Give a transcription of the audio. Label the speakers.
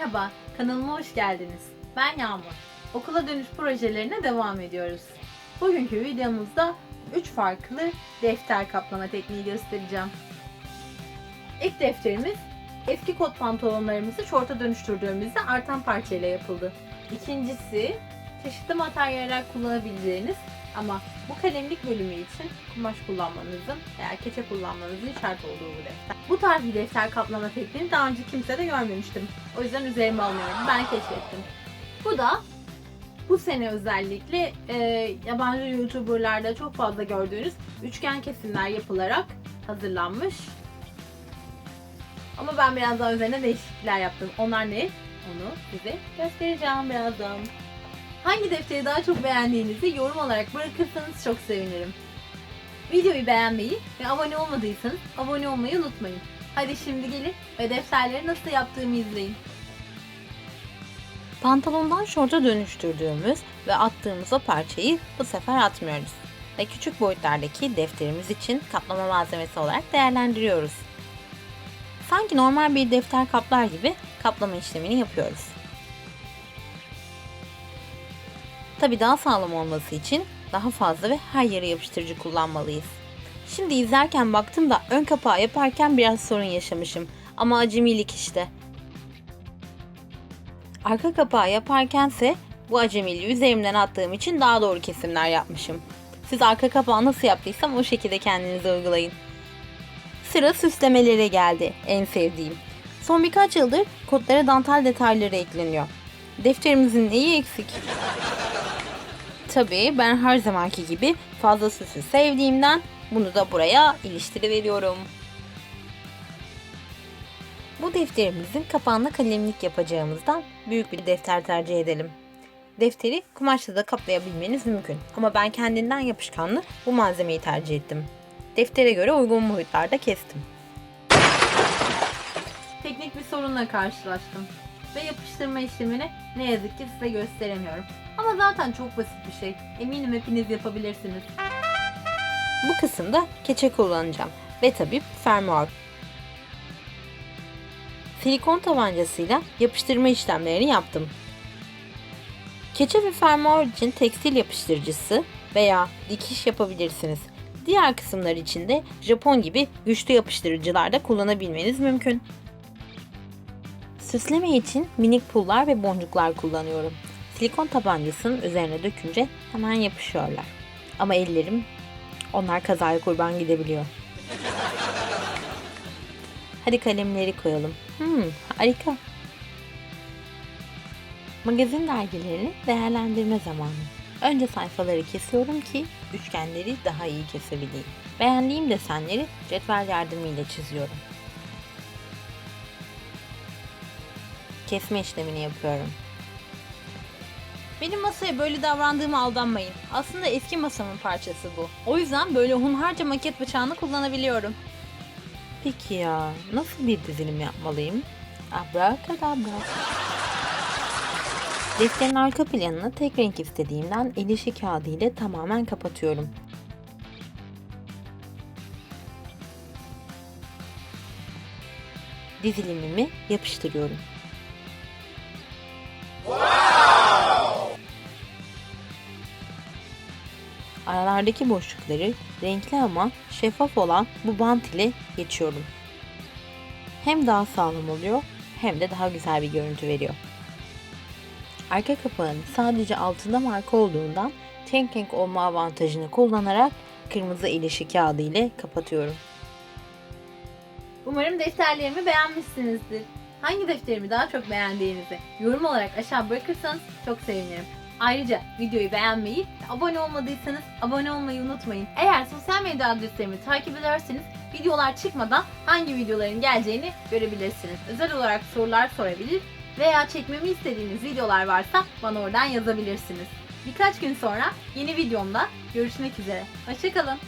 Speaker 1: Merhaba, kanalıma hoş geldiniz. Ben Yağmur. Okula dönüş projelerine devam ediyoruz. Bugünkü videomuzda 3 farklı defter kaplama tekniği göstereceğim. İlk defterimiz eski kot pantolonlarımızı şorta dönüştürdüğümüzde artan parçayla yapıldı. İkincisi çeşitli materyaller kullanabileceğiniz ama bu kalemlik bölümü için kumaş kullanmanızın veya keçe kullanmanızın şart olduğu bu defter. Bu tarz bir defter kaplama tekniğini daha önce kimse de görmemiştim. O yüzden üzerime alıyorum. Ben keşfettim. Bu da bu sene özellikle e, yabancı youtuberlarda çok fazla gördüğünüz üçgen kesimler yapılarak hazırlanmış. Ama ben biraz daha üzerine değişiklikler yaptım. Onlar ne? Onu size göstereceğim birazdan. Hangi defteri daha çok beğendiğinizi yorum olarak bırakırsanız çok sevinirim. Videoyu beğenmeyi ve abone olmadıysanız abone olmayı unutmayın. Hadi şimdi gelin ve defterleri nasıl yaptığımı izleyin.
Speaker 2: Pantolondan şorta dönüştürdüğümüz ve attığımız o parçayı bu sefer atmıyoruz. Ve küçük boyutlardaki defterimiz için kaplama malzemesi olarak değerlendiriyoruz. Sanki normal bir defter kaplar gibi kaplama işlemini yapıyoruz. Tabi daha sağlam olması için daha fazla ve her yere yapıştırıcı kullanmalıyız. Şimdi izlerken baktım da ön kapağı yaparken biraz sorun yaşamışım. Ama acemilik işte. Arka kapağı yaparkense bu acemiliği üzerimden attığım için daha doğru kesimler yapmışım. Siz arka kapağı nasıl yaptıysam o şekilde kendinize uygulayın. Sıra süslemelere geldi. En sevdiğim. Son birkaç yıldır kodlara dantel detayları ekleniyor. Defterimizin neyi eksik? Tabii ben her zamanki gibi fazla süsü sevdiğimden bunu da buraya iliştiriveriyorum. Bu defterimizin kapağına kalemlik yapacağımızdan büyük bir defter tercih edelim. Defteri kumaşla da kaplayabilmeniz mümkün ama ben kendinden yapışkanlı bu malzemeyi tercih ettim. Deftere göre uygun boyutlarda kestim.
Speaker 1: Teknik bir sorunla karşılaştım. Ve yapıştırma işlemini ne yazık ki size gösteremiyorum. Ama zaten çok basit bir şey. Eminim hepiniz yapabilirsiniz.
Speaker 2: Bu kısımda keçe kullanacağım ve tabii fermuar. Silikon tabancasıyla yapıştırma işlemlerini yaptım. Keçe ve fermuar için tekstil yapıştırıcısı veya dikiş yapabilirsiniz. Diğer kısımlar için de Japon gibi güçlü yapıştırıcılar da kullanabilmeniz mümkün. Süsleme için minik pullar ve boncuklar kullanıyorum. Silikon tabancasının üzerine dökünce hemen yapışıyorlar. Ama ellerim onlar kazaya kurban gidebiliyor. Hadi kalemleri koyalım. Hmm, harika. Magazin dergilerini değerlendirme zamanı. Önce sayfaları kesiyorum ki üçgenleri daha iyi kesebileyim. Beğendiğim desenleri cetvel yardımıyla çiziyorum. Kesme işlemini yapıyorum.
Speaker 1: Benim masaya böyle davrandığıma aldanmayın. Aslında eski masamın parçası bu. O yüzden böyle hunharca maket bıçağını kullanabiliyorum.
Speaker 2: Peki ya nasıl bir dizilim yapmalıyım? Abrakadabra. Defterin arka planını tek renk istediğimden el işi kağıdı ile tamamen kapatıyorum. Dizilimimi yapıştırıyorum. Aralardaki boşlukları renkli ama şeffaf olan bu bant ile geçiyorum. Hem daha sağlam oluyor hem de daha güzel bir görüntü veriyor. Arka kapağın sadece altında marka olduğundan tek renk olma avantajını kullanarak kırmızı ilişki kağıdı ile kapatıyorum.
Speaker 1: Umarım defterlerimi beğenmişsinizdir. Hangi defterimi daha çok beğendiğinizi yorum olarak aşağı bırakırsanız çok sevinirim. Ayrıca videoyu beğenmeyi abone olmadıysanız abone olmayı unutmayın. Eğer sosyal medya adreslerimi takip ederseniz videolar çıkmadan hangi videoların geleceğini görebilirsiniz. Özel olarak sorular sorabilir veya çekmemi istediğiniz videolar varsa bana oradan yazabilirsiniz. Birkaç gün sonra yeni videomda görüşmek üzere. Hoşçakalın.